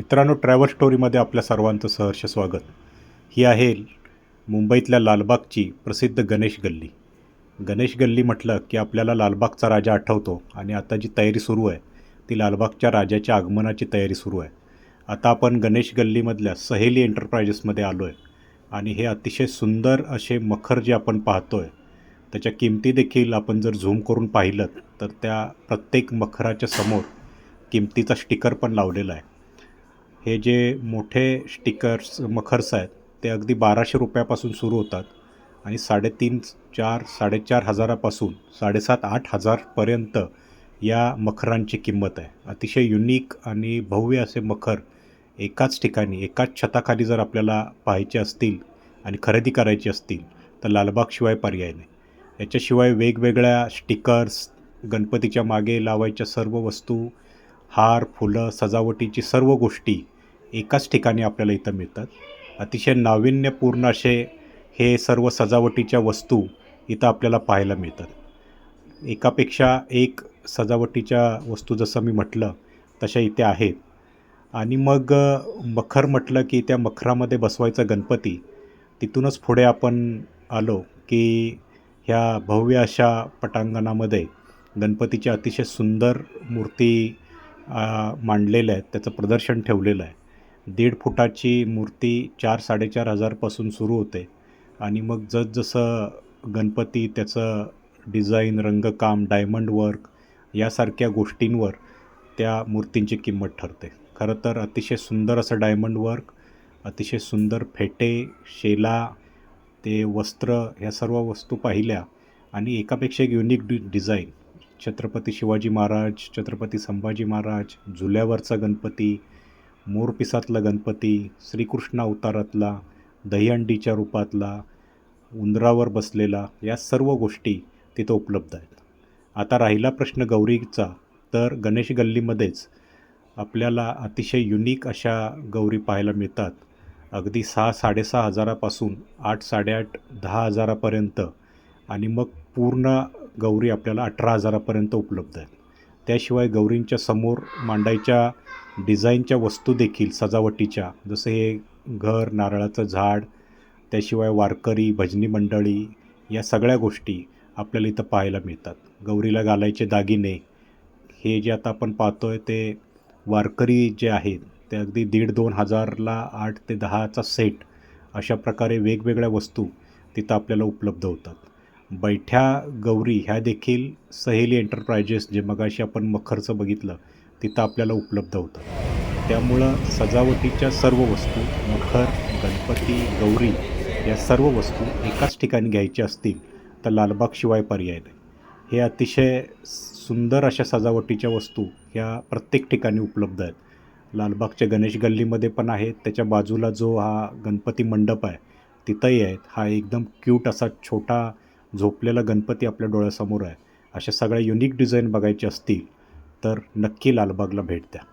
मित्रांनो ट्रॅव्हल स्टोरीमध्ये आपल्या सर्वांचं सहर्ष स्वागत. ही आहे मुंबईतल्या लालबागची प्रसिद्ध गणेश गल्ली. गणेश गल्ली म्हटलं की आपल्याला लालबागचा राजा आठवतो आणि आता जी तयारी सुरू आहे ती लालबागच्या राजाच्या आगमनाची तयारी सुरू आहे. आता आपण गणेश गल्लीमधल्या सहेली एंटरप्राइजेसमध्ये आलो आहे आणि हे अतिशय सुंदर असे मखर जे आपण पाहतो आहे त्याच्या किमती देखील आपण जर झूम करून पाहिलं तर त्या प्रत्येक मखराच्या समोर किमतीचा स्टिकर पण लावलेला आहे. हे जे मोठे स्टिकर्स मखर्स आहेत ते अगदी बाराशे रुपयापासून सुरू होतात आणि साडेतीन चार साडेचार हजारापासून साडेसात आठ हजारपर्यंत या मखरांची किंमत आहे. अतिशय युनिक आणि भव्य असे मखर एकाच ठिकाणी एकाच छताखाली जर आपल्याला पाहायचे असतील आणि खरेदी करायची असतील तर लालबागशिवाय पर्याय नाही. याच्याशिवाय वेगवेगळ्या स्टिकर्स गणपतीच्या मागे लावायच्या सर्व वस्तू हार फुलं सजावटीची सर्व गोष्टी एकाच ठिकाणी आपल्याला इथं मिळतात. अतिशय नाविन्यपूर्ण असे हे सर्व सजावटीच्या वस्तू इथं आपल्याला पाहायला मिळतात. एकापेक्षा एक सजावटीच्या वस्तू जसं मी म्हटलं तशा इथे आहेत. आणि मग मखर म्हटलं की त्या मखरामध्ये बसवायचा गणपती तिथूनच पुढे आपण आलो की ह्या भव्य अशा पटांगणामध्ये गणपतीच्या अतिशय सुंदर मूर्ती मांडलेल्या आहेत त्याचं प्रदर्शन ठेवलेलं आहे. दीड फुटाची मूर्ती चार साडेचार हजारपासून सुरू होते. आणि मग जसजसं गणपती त्याचं डिझाईन रंगकाम डायमंड वर्क यासारख्या गोष्टींवर त्या मूर्तींची किंमत ठरते. खरं तर अतिशय सुंदर असं डायमंड वर्क अतिशय सुंदर फेटे शेला ते वस्त्र ह्या सर्व वस्तू पाहिल्या आणि एकापेक्षा एक युनिक डि डिझाईन छत्रपती शिवाजी महाराज छत्रपती संभाजी महाराज झुल्यावरचा गणपती मोरपिसातला गणपती श्रीकृष्ण अवतारातला दहीहंडीच्या रूपातला उंदरावर बसलेला या सर्व गोष्टी तिथं उपलब्ध आहेत. आता राहिला प्रश्न गौरीचा तर गणेश गल्लीमध्येच आपल्याला अतिशय युनिक अशा गौरी पाहायला मिळतात. अगदी सहा साडेसहा हजारापासून आठ साडेआठ दहा हजारापर्यंत आणि मग पूर्ण गौरी आपल्याला अठरा हजारापर्यंत उपलब्ध आहेत. त्याशिवाय गौरींच्या समोर मांडायच्या डिझाईनच्या वस्तू देखील सजावटीच्या जसं हे घर नारळाचं झाड त्याशिवाय वारकरी भजनी मंडळी या सगळ्या गोष्टी आपल्याला इथं पाहायला मिळतात. गौरीला घालायचे दागिने हे जे आता आपण पाहतो आहे ते वारकरी जे आहेत ते अगदी दीड दोन हजारला आठ ते दहाचा सेट अशा प्रकारे वेगवेगळ्या वस्तू तिथं आपल्याला उपलब्ध होतात. बैठ्या गौरी ह्या देखील सहेली एंटरप्राइजेस जे मगाशी आपण मखरचं बघितलं तिथं आपल्याला उपलब्ध होतात त्यामुळं सजावटीच्या सर्व वस्तू मखर गणपती गौरी या सर्व वस्तू एकाच ठिकाणी घ्यायच्या असतील तर लालबागशिवाय पर्याय नाही. हे अतिशय सुंदर अशा सजावटीच्या वस्तू ह्या प्रत्येक ठिकाणी उपलब्ध आहेत. लालबागच्या गणेश गल्लीमध्ये पण आहेत. त्याच्या बाजूला जो हा गणपती मंडप आहे तिथंही आहेत. हा एकदम क्यूट असा छोटा झोपलेला गणपती आपल्या डोळ्यासमोर आहे. अशा सगळ्या युनिक डिझाईन बघायचे असतील तर नक्की लालबागला भेट द्या.